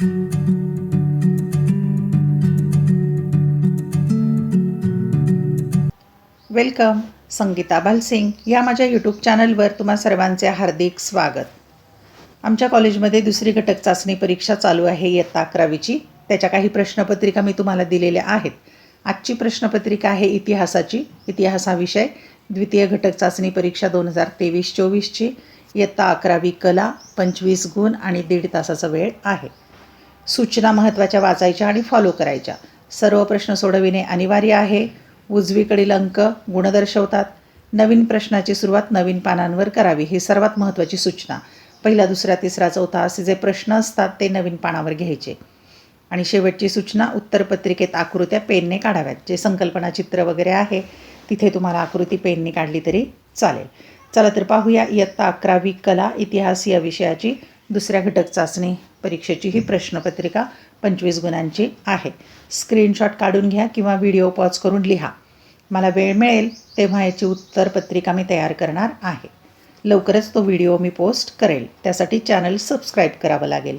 Welcome Sangeeta Bhalsingh या माझ्या YouTube चॅनलवर तुम्हा सर्वांचे हार्दिक स्वागत. आमच्या कॉलेजमध्ये दुसरी घटक चाचणी परीक्षा चालू आहे इयत्ता अकरावीची. त्याच्या काही प्रश्नपत्रिका मी तुम्हाला दिलेल्या आहेत. आजची प्रश्नपत्रिका आहे इतिहासाची. इतिहास हा विषय द्वितीय घटक चाचणी परीक्षा दोन हजार तेवीस चोवीसची. इयत्ता अकरावी कला पंचवीस गुण आणि दीड तासाचा वेळ आहे. सूचना महत्त्वाच्या वाचायच्या आणि फॉलो करायच्या. सर्व प्रश्न सोडविणे अनिवार्य आहे. उजवीकडील अंक गुण दर्शवतात. नवीन प्रश्नाची सुरुवात नवीन पानांवर करावी ही सर्वात महत्त्वाची सूचना. पहिला दुसरा तिसरा चौथा असे जे प्रश्न असतात ते नवीन पानावर घ्यायचे. आणि शेवटची सूचना उत्तरपत्रिकेत आकृत्या पेनने काढाव्यात. जे संकल्पना चित्र वगैरे आहे तिथे तुम्हाला आकृती पेनने काढली तरी चालेल. चला तर पाहूया इयत्ता अकरावी कला इतिहास या विषयाची दुसऱ्या घटक चाचणी. परीक्षेची ही प्रश्नपत्रिका पंचवीस गुणांची आहे. स्क्रीनशॉट काढून घ्या किंवा व्हिडिओ पॉज करून लिहा. मला वेळ मिळेल तेव्हा याची उत्तरपत्रिका मी तयार करणार आहे. लवकरच तो व्हिडिओ मी पोस्ट करेल. त्यासाठी चॅनल सबस्क्राईब करावं लागेल.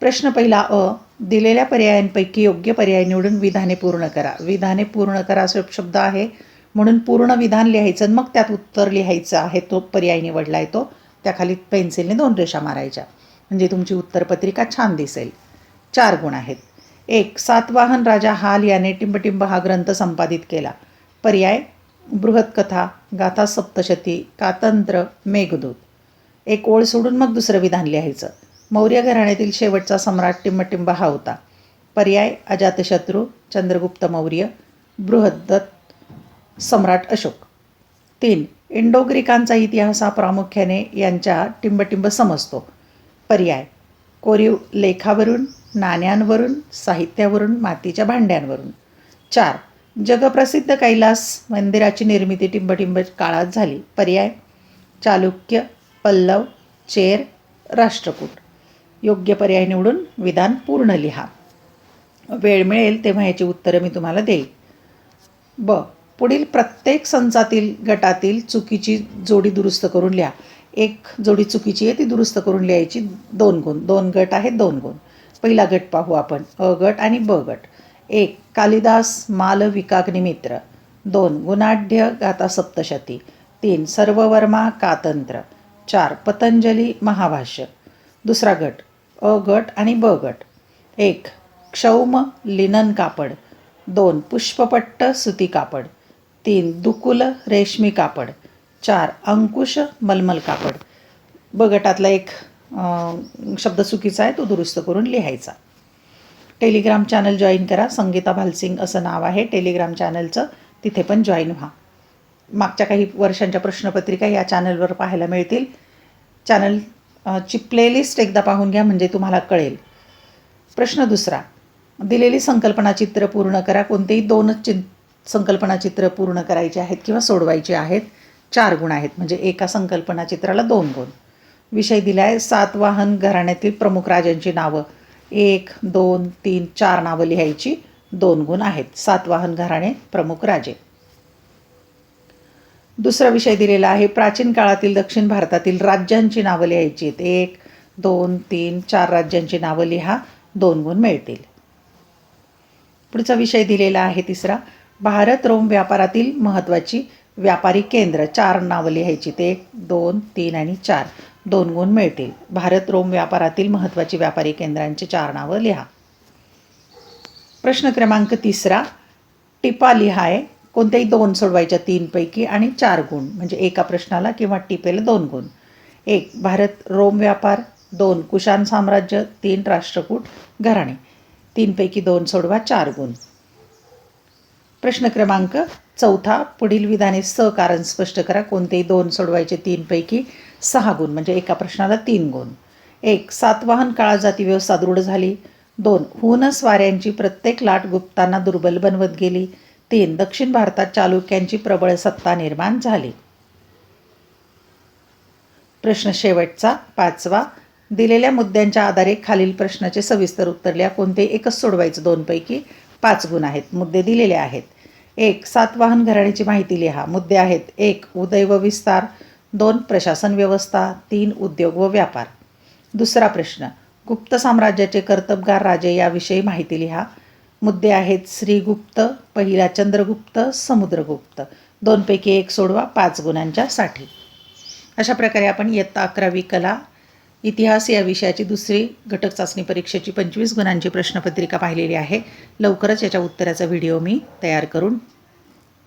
प्रश्न पहिला अ दिलेल्या पर्यायांपैकी योग्य पर्याय निवडून विधाने पूर्ण करा. विधाने पूर्ण करा असा शब्द आहे. म्हणून पूर्ण विधान लिहायचं आणि मग त्यात उत्तर लिहायचं आहे. तो पर्याय निवडला आहे तो. त्याखाली पेन्सिलने दोन रेषा मारायच्या. म्हणजे तुमची उत्तरपत्रिका छान दिसेल. चार गुण आहेत. एक सातवाहन राजा हाल याने टिंबटिंब हा ग्रंथ संपादित केला. पर्याय बृहत्कथा गाथा सप्तशती कातंत्र मेघदूत. एक ओळ सोडून मग दुसरं विधान लिहायचं. मौर्य घराण्यातील शेवटचा सम्राट टिंबटिंब हा होता. पर्याय अजातशत्रू चंद्रगुप्त मौर्य बृहद्दत्त सम्राट अशोक. तीन इंडो ग्रीकांचा इतिहास हा प्रामुख्याने यांच्या टिंबटिंब समजतो. पर्याय. कोरीव लेखावरून नाण्यांवरून साहित्यावरून मातीच्या भांड्यांवरून. चार जगप्रसिद्ध कैलास मंदिराची निर्मिती टिंबटिंब काळात झाली. पर्याय चालुक्य पल्लव चेर राष्ट्रकूट. योग्य पर्याय निवडून विधान पूर्ण लिहा. वेळ मिळेल तेव्हा याची उत्तरं मी तुम्हाला देईल. ब पुढील प्रत्येक संचातील गटातील चुकीची जोडी दुरुस्त करून लिहा. एक जोडी चुकीची आहे ती दुरुस्त करून लिहायची. दोन गुण. दोन गट आहेत दोन गुण. पहिला गट पाहू आपण. अ गट आणि ब गट. एक कालिदास मालविकाग्निमित्र दोन गुणाढ्य गाथा सप्तशती. तीन सर्ववर्मा कातंत्र. चार पतंजली महाभाष्य. दुसरा गट. अ गट आणि ब गट. एक क्षौम लिनन कापड. दोन पुष्पपट्ट सुती कापड. तीन दुकुल रेशमी कापड. चार अंकुश मलमल कापड. ब गटातला एक शब्द चुकीचा आहे तो दुरुस्त करून लिहायचा. टेलिग्राम चॅनल जॉईन करा. संगीता भालसिंग असं नाव आहे. टेलिग्राम चॅनलचं तिथे पण जॉईन व्हा. मागच्या काही वर्षांच्या प्रश्नपत्रिका या चॅनलवर पाहायला मिळतील. चॅनल ची प्लेलिस्ट एकदा पाहून घ्या म्हणजे तुम्हाला कळेल. प्रश्न दुसरा. दिलेली संकल्पना चित्र पूर्ण करा. कोणतेही दोनच चिं संकल्पना चित्र पूर्ण करायचे आहेत किंवा सोडवायचे आहेत चार गुण आहेत. म्हणजे एका संकल्पना चित्राला दोन गुण. विषय दिला आहे सातवाहन घराण्यातील प्रमुख राजांची नावं. एक दोन तीन चार नावं लिहायची दोन गुण आहेत. सातवाहन घराणे प्रमुख राजे. दुसरा विषय दिलेला आहे. प्राचीन काळातील दक्षिण भारतातील राज्यांची नावं लिहायची आहेत. एक दोन तीन चार राज्यांची नावं लिहा दोन गुण मिळतील. पुढचा विषय दिलेला आहे तिसरा. भारत रोम व्यापारातील महत्त्वाची व्यापारी केंद्र चार नावं लिहायची. ते एक दोन तीन आणि चार. दोन गुण मिळतील. भारत रोम व्यापारातील महत्त्वाची व्यापारी केंद्रांची चार नावं लिहा. प्रश्न क्रमांक तिसरा. टिपा लिहाय. कोणत्याही दोन सोडवायच्या तीनपैकी आणि चार गुण. म्हणजे एका प्रश्नाला किंवा टिपेला दोन गुण. एक भारत रोम व्यापार. दोन कुशान साम्राज्य. तीन राष्ट्रकूट. घराणे. तीनपैकी दोन सोडवा चार गुण. प्रश्न क्रमांक चौथा पुढील विधाने स कारण स्पष्ट करा. कोणतेही दोन सोडवायचे तीनपैकी सहा गुण म्हणजे एका प्रश्नाला तीन गुण. एक सातवाहन काळात जातीव्यवस्था दृढ झाली. दोन हुन स्वाऱ्यांची प्रत्येक लाट गुप्तांना दुर्बल बनवत गेली. तीन दक्षिण भारतात चालुक्यांची प्रबळ सत्ता निर्माण झाली. प्रश्न शेवटचा पाचवा. दिलेल्या मुद्द्यांच्या आधारे खालील प्रश्नाचे सविस्तर उत्तर लिहा. कोणते एकच सोडवायचं दोनपैकी पाच गुण आहेत? मुद्दे दिलेले आहेत. एक सातवाहन घराण्याची माहिती लिहा. मुद्दे आहेत. एक उदय व विस्तार. दोन प्रशासन व्यवस्था. तीन उद्योग व व्यापार. दुसरा प्रश्न गुप्त साम्राज्याचे कर्तबगार राजे याविषयी माहिती लिहा. मुद्दे आहेत श्रीगुप्त पहिला चंद्रगुप्त समुद्रगुप्त. दोनपैकी एक सोडवा पाच गुणांच्या साठी. अशा प्रकारे आपण इयत्ता अकरावी कला इतिहास या विषयाची दुसरी घटक चाचणी परीक्षेची पंचवीस गुणांची प्रश्नपत्रिका पाहिलेली आहे. लवकरच याच्या उत्तराचा व्हिडिओ मी तयार करून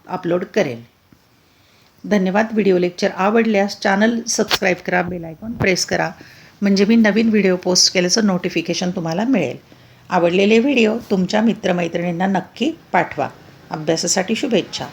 अपलोड करेन धन्यवाद. व्हिडिओ लेक्चर आवडल्यास चॅनल सबस्क्राईब करा बेल आयकॉन प्रेस करा. म्हणजे मी नवीन व्हिडिओ पोस्ट केल्याचं नोटिफिकेशन तुम्हाला मिळेल. आवडलेले व्हिडिओ तुमच्या मित्रमैत्रिणींना नक्की पाठवा. अभ्यासासाठी शुभेच्छा.